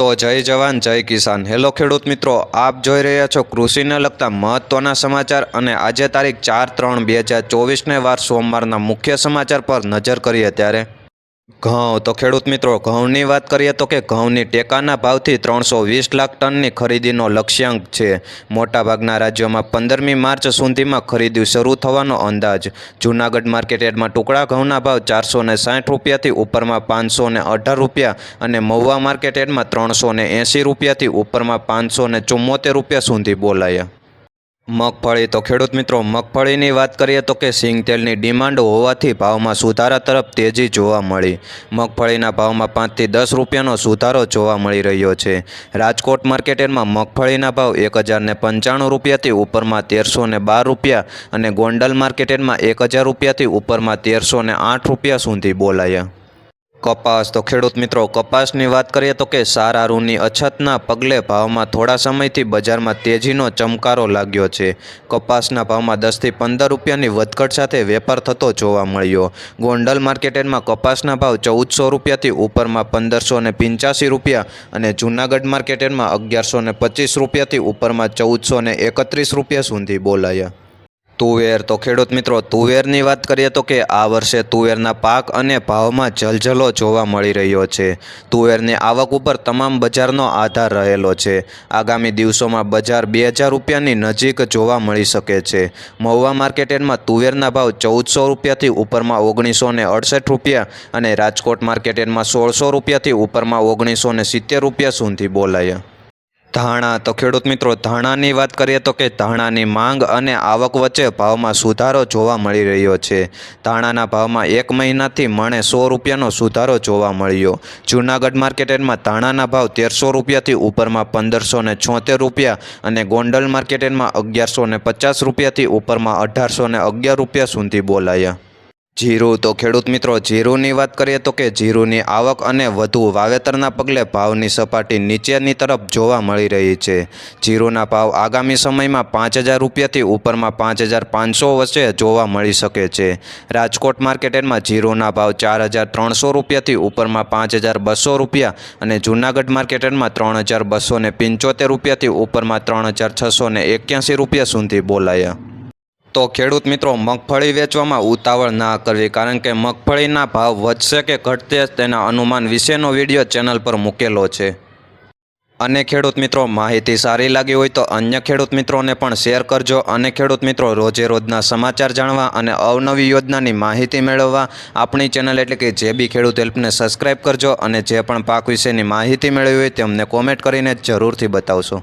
તો જય જવાન, જય કિસાન. હેલો ખેડૂત મિત્રો, આપ જોઈ રહ્યા છો કૃષિને લગતા મહત્ત્વના સમાચાર અને આજે તારીખ ચાર ત્રણ બે હજાર ચોવીસને વાર સોમવારના મુખ્ય સમાચાર પર નજર કરીએ ત્યારે ઘઉં. તો ખેડૂત મિત્રો, ઘઉંની વાત કરીએ તો કે ઘઉંની ટેકાના ભાવથી ત્રણસો વીસ લાખ ટનની ખરીદીનો લક્ષ્યાંક છે. મોટાભાગના રાજ્યોમાં પંદરમી માર્ચ સુધીમાં ખરીદી શરૂ થવાનો અંદાજ. જૂનાગઢ માર્કેટયાર્ડમાં ટુકડા ઘઉંના ભાવ ચારસો ને સાઠ રૂપિયાથી ઉપરમાં પાંચસો ને અઢાર રૂપિયા અને મહુવા માર્કેટયાર્ડમાં ત્રણસો ને એંસી રૂપિયાથી ઉપરમાં પાંચસો ને ચુમ્મોતેર રૂપિયા સુધી બોલાયા. મગફળી. તો ખેડૂત મિત્રો, મગફળીની વાત કરીએ તો કે સિંગતેલની ડિમાન્ડ હોવાથી ભાવમાં સુધારા તરફ તેજી જોવા મળી. મગફળીના ભાવમાં પાંચથી દસ રૂપિયાનો સુધારો જોવા મળી રહ્યો છે. રાજકોટ માર્કેટમાં મગફળીના ભાવ એક હજારને પંચાણું રૂપિયાથી ઉપરમાં તેરસો ને બાર રૂપિયા અને ગોંડલ માર્કેટમાં એક હજાર રૂપિયાથી ઉપરમાં તેરસો ને આઠ રૂપિયા સુધી બોલાયા. કપાસ તો ખેડૂત મિત્રો, કપાસની વાત કરીએ તો કે સારા રૂની અછતના પગલે ભાવમાં થોડા સમયથી બજારમાં તેજીનો ચમકારો લાગ્યો છે. કપાસના ભાવમાં દસથી પંદર રૂપિયાની વધઘટ સાથે વેપાર થતો જોવા મળ્યો. ગોંડલ માર્કેટમાં કપાસના ભાવ ચૌદસો રૂપિયાથી ઉપરમાં પંદરસો ને પંચ્યાસી રૂપિયા અને જૂનાગઢ માર્કેટમાં અગિયારસો ને પચીસ રૂપિયાથી ઉપરમાં ચૌદસો ને એકત્રીસ રૂપિયા સુધી બોલાયા. તુવેર. તો ખેડૂત મિત્રો, તુવેરની વાત કરીએ તો કે આ વર્ષે તુવેરના પાક અને ભાવમાં જલજલો જોવા મળી રહ્યો છે. તુવેરની આવક ઉપર તમામ બજારનો આધાર રહેલો છે. આગામી દિવસોમાં બજાર બે હજાર રૂપિયાની નજીક જોવા મળી શકે છે. મહુવા માર્કેટમાં તુવેરના ભાવ ચૌદસો રૂપિયાથી ઉપરમાં ઓગણીસો ને અડસઠ રૂપિયા અને રાજકોટ માર્કેટમાં સોળસો રૂપિયાથી ઉપરમાં ઓગણીસો ને સિત્તેર રૂપિયા સુધી બોલાયા. ધાણા. તો ખેડૂત મિત્રો, ધાણાની વાત કરીએ તો કે ધાણાની માંગ અને આવક વચ્ચે ભાવમાં સુધારો જોવા મળી રહ્યો છે. ધાણાના ભાવમાં એક મહિનાથી મણે સો રૂપિયાનો સુધારો જોવા મળ્યો. જૂનાગઢ માર્કેટમાં ધાણાના ભાવ તેરસો રૂપિયાથી ઉપરમાં પંદરસો ને છોતેર રૂપિયા અને ગોંડલ માર્કેટમાં અગિયારસો ને પચાસ રૂપિયાથી ઉપરમાં અઢારસો ને અગિયાર રૂપિયા સુધી બોલાયા. જીરું. તો ખેડૂત મિત્રો, જીરુંની વાત કરીએ તો કે જીરુંની આવક અને વધુ વાવેતરના પગલે ભાવની સપાટી નીચેની તરફ જોવા મળી રહી છે. જીરુંના ભાવ આગામી સમયમાં પાંચ હજાર રૂપિયાથી ઉપરમાં પાંચ હજાર પાંચસો વચ્ચે જોવા મળી શકે છે. રાજકોટ માર્કેટમાં જીરુંના ભાવ ચાર હજાર ત્રણસો રૂપિયાથી ઉપરમાં પાંચ હજાર બસો રૂપિયા અને જૂનાગઢ માર્કેટમાં ત્રણ હજાર બસો ને પંચોતેર રૂપિયાથી ઉપરમાં ત્રણ હજાર છસો ને એક્યાસી રૂપિયા સુધી બોલાયા. તો ખેડૂત મિત્રો, મગફળી વેચવામાં ઉતાવળ ના કરવી કારણ કે મગફળીના ભાવ વધશે કે ઘટશે તેના અનુમાન વિશેનો વીડિયો ચેનલ પર મૂકેલો છે. અને ખેડૂત મિત્રો, માહિતી સારી લાગી હોય તો અન્ય ખેડૂત મિત્રોને પણ શેર કરજો. અને ખેડૂત મિત્રો રોજે રોજના સમાચાર જાણવા અને અવનવી યોજનાની માહિતી મેળવવા આપણી ચેનલ એટલે કે જે બી ખેડૂત હેલ્પને સબસ્ક્રાઈબ કરજો અને જે પણ પાક વિશેની માહિતી મેળવી હોય તેમને કોમેન્ટ કરીને જરૂરથી બતાવશો.